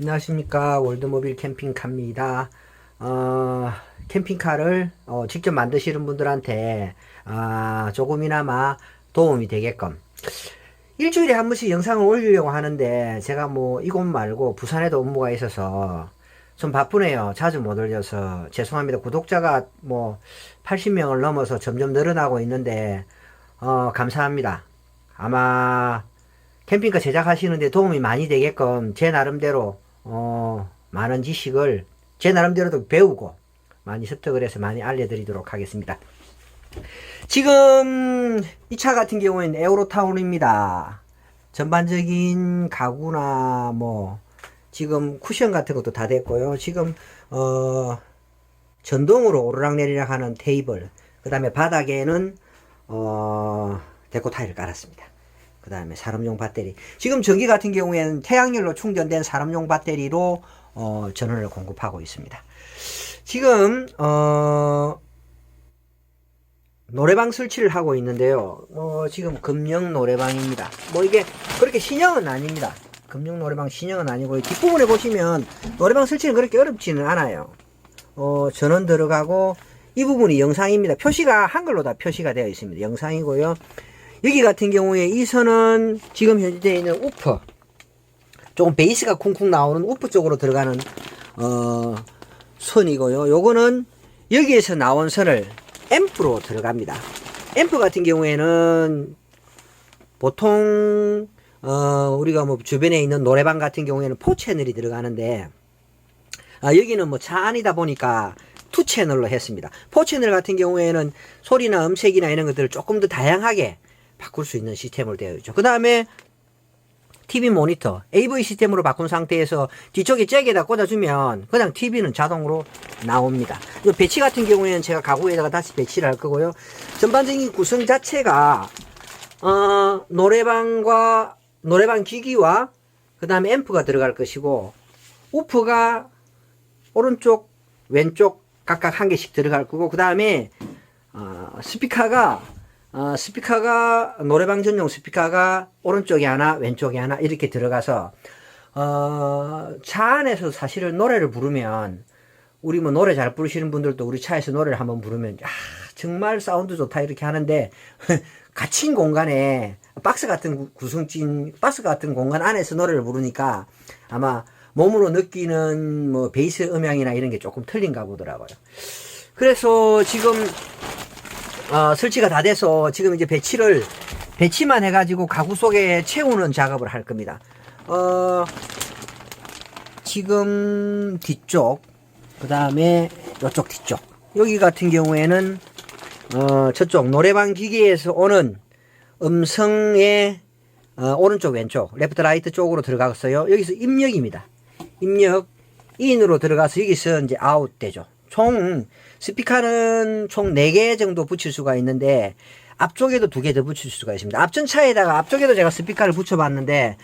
안녕하십니까 월드모빌 캠핑카입니다. 어, 캠핑카를 어, 직접 만드시는 분들한테 아, 조금이나마 도움이 되게끔 일주일에 한 번씩 영상을 올리려고 하는데 제가 뭐 이곳 말고 부산에도 업무가 있어서 좀 바쁘네요. 자주 못 올려서 죄송합니다. 구독자가 뭐 80명을 넘어서 점점 늘어나고 있는데 어, 감사합니다. 아마 캠핑카 제작하시는데 도움이 많이 되게끔 제 나름대로 어, 많은 지식을 제 나름대로도 배우고 많이 습득을 해서 많이 알려드리도록 하겠습니다. 지금 이 차 같은 경우에는 에어로타운입니다. 전반적인 가구나 뭐 지금 쿠션 같은 것도 다 됐고요. 지금 어 전동으로 오르락내리락 하는 테이블 그 다음에 바닥에는 어 데코 타일을 깔았습니다. 그 다음에 산업용 배터리. 지금 전기 같은 경우에는 태양열로 충전된 산업용 배터리로 어, 전원을 공급하고 있습니다. 지금 어, 노래방 설치를 하고 있는데요. 어, 지금 금령 노래방입니다. 뭐 이게 그렇게 신형은 아닙니다. 금령 노래방 신형은 아니고 뒷부분에 보시면 노래방 설치는 그렇게 어렵지는 않아요. 어, 전원 들어가고 이 부분이 영상입니다. 표시가 한글로 다 표시가 되어 있습니다. 영상이고요. 여기 같은 경우에 이 선은 지금 현재 있는 우퍼 조금 베이스가 쿵쿵 나오는 우퍼 쪽으로 들어가는 어 선이고요. 요거는 여기에서 나온 선을 앰프로 들어갑니다. 앰프 같은 경우에는 보통 어 우리가 뭐 주변에 있는 노래방 같은 경우에는 포 채널이 들어가는데 아, 여기는 뭐 차 안이다 보니까 투 채널로 했습니다. 포 채널 같은 경우에는 소리나 음색이나 이런 것들을 조금 더 다양하게 바꿀 수 있는 시스템으로 되어 있죠. 그 다음에 TV 모니터 AV 시스템으로 바꾼 상태에서 뒤쪽에 잭에다 꽂아주면 그냥 TV는 자동으로 나옵니다. 이 배치 같은 경우에는 제가 가구에다가 다시 배치를 할 거고요. 전반적인 구성 자체가 어, 노래방과 노래방 기기와 그 다음에 앰프가 들어갈 것이고 우프가 오른쪽 왼쪽 각각 한 개씩 들어갈 거고 그 다음에 어, 스피커가 어, 스피커가 노래방 전용 스피커가 오른쪽에 하나 왼쪽에 하나 이렇게 들어가서 어, 차 안에서 사실은 노래를 부르면 우리 뭐 노래 잘 부르시는 분들도 우리 차에서 노래를 한번 부르면 아 정말 사운드 좋다 이렇게 하는데 갇힌 공간에 박스 같은 구- 구성진 박스 같은 공간 안에서 노래를 부르니까 아마 몸으로 느끼는 뭐 베이스 음향이나 이런 게 조금 틀린가 보더라고요. 그래서 지금 어, 설치가 다 돼서 지금 이제 배치를 배치만 해가지고 가구 속에 채우는 작업을 할 겁니다. 어, 지금 뒤쪽 그 다음에 이쪽 뒤쪽 여기 같은 경우에는 어, 저쪽 노래방 기기에서 오는 음성의 어, 오른쪽 왼쪽 레프트 라이트 쪽으로 들어갔어요. 여기서 입력입니다. 입력 인으로 들어가서 여기서 이제 아웃 되죠. 총 스피커는 총 4개 정도 붙일 수가 있는데 앞쪽에도 2개 더 붙일 수가 있습니다. 앞전차에다가 앞쪽에도 제가 스피커를 붙여봤는데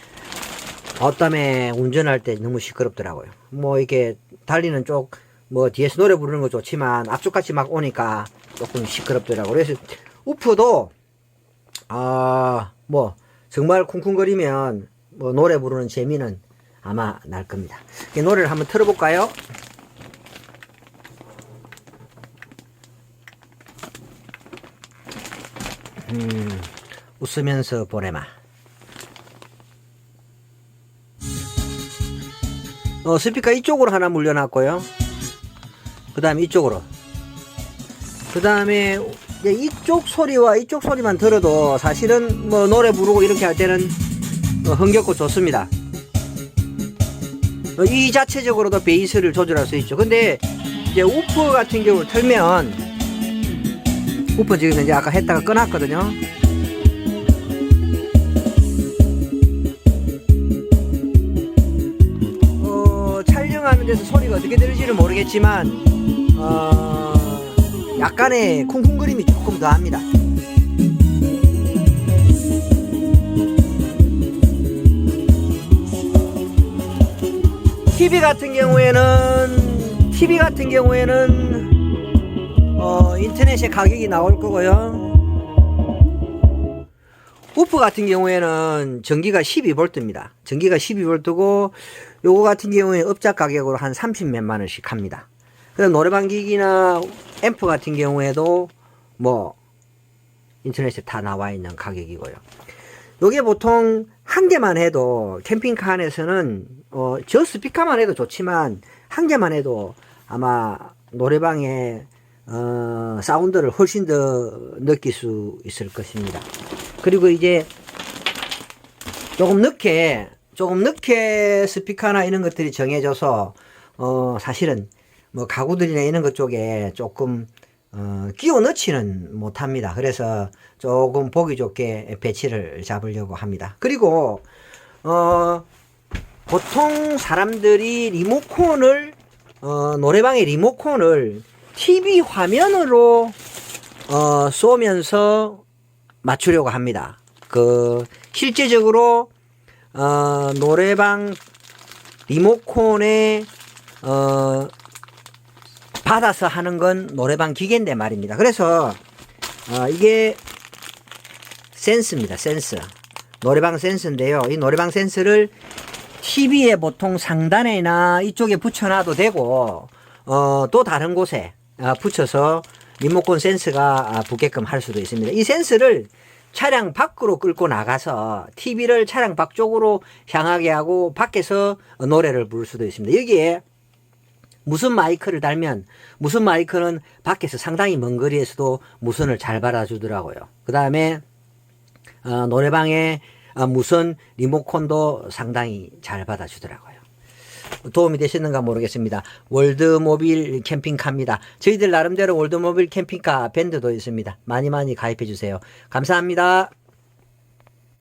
어땀에 운전할 때 너무 시끄럽더라고요. 뭐 이게 달리는 쪽 뭐 뒤에서 노래 부르는 거 좋지만 앞쪽같이 막 오니까 조금 시끄럽더라고요. 그래서 우프도 아 뭐 정말 쿵쿵거리면 뭐 노래 부르는 재미는 아마 날 겁니다. 이 노래를 한번 틀어볼까요? 음, 웃으면서 보내마. 어, 스피커 이쪽으로 하나 물려놨고요. 그 다음에 이쪽으로. 그 다음에 이쪽 소리와 이쪽 소리만 들어도 사실은 뭐 노래 부르고 이렇게 할 때는 어, 흥겹고 좋습니다. 어, 이 자체적으로도 베이스를 조절할 수 있죠. 근데 이제 우프 같은 경우를 틀면 지금 이제 아까 했다가 꺼놨거든요. 어, 촬영하는 데서 소리가 어떻게 들을지는 모르겠지만 어, 약간의 쿵쿵거림이 조금 더 합니다. TV 같은 경우에는 TV 같은 경우에는 어, 인터넷에 가격이 나올 거고요. 우프 같은 경우에는 전기가 12V입니다. 전기가 12V고 요거 같은 경우에 업자 가격으로 한 30 몇만 원씩 합니다. 그다음 노래방 기기나 앰프 같은 경우에도 뭐 인터넷에 다 나와 있는 가격이고요. 요게 보통 한 개만 해도 캠핑카 안에서는 어, 저 스피커만 해도 좋지만 한 개만 해도 아마 노래방에 어, 사운드를 훨씬 더 느낄 수 있을 것입니다. 그리고 이제 조금 늦게 조금 늦게 스피커나 이런 것들이 정해져서 어 사실은 뭐 가구들이나 이런 것 쪽에 조금 어 끼워 넣지는 못합니다. 그래서 조금 보기 좋게 배치를 잡으려고 합니다. 그리고 어 보통 사람들이 리모컨을 어 노래방의 리모컨을 TV 화면으로 어 쏘면서 맞추려고 합니다. 그 실제적으로 어, 노래방 리모컨에 어, 받아서 하는 건 노래방 기계인데 말입니다. 그래서 어, 이게 센스입니다. 센스. 노래방 센스인데요. 이 노래방 센스를 TV에 보통 상단에나 이쪽에 붙여놔도 되고 어, 또 다른 곳에 아, 붙여서 리모컨 센스가 아, 붙게끔 할 수도 있습니다. 이 센스를 차량 밖으로 끌고 나가서 TV를 차량 밖 쪽으로 향하게 하고 밖에서 노래를 부를 수도 있습니다. 여기에 무슨 마이크를 달면 무슨 마이크는 밖에서 상당히 먼 거리에서도 무선을 잘 받아주더라고요. 그 다음에 어, 노래방에 어, 무선 리모컨도 상당히 잘 받아주더라고요. 도움이 되셨는가 모르겠습니다. 월드모빌 캠핑카입니다. 저희들 나름대로 월드모빌 캠핑카 밴드도 있습니다. 많이 많이 가입해 주세요. 감사합니다.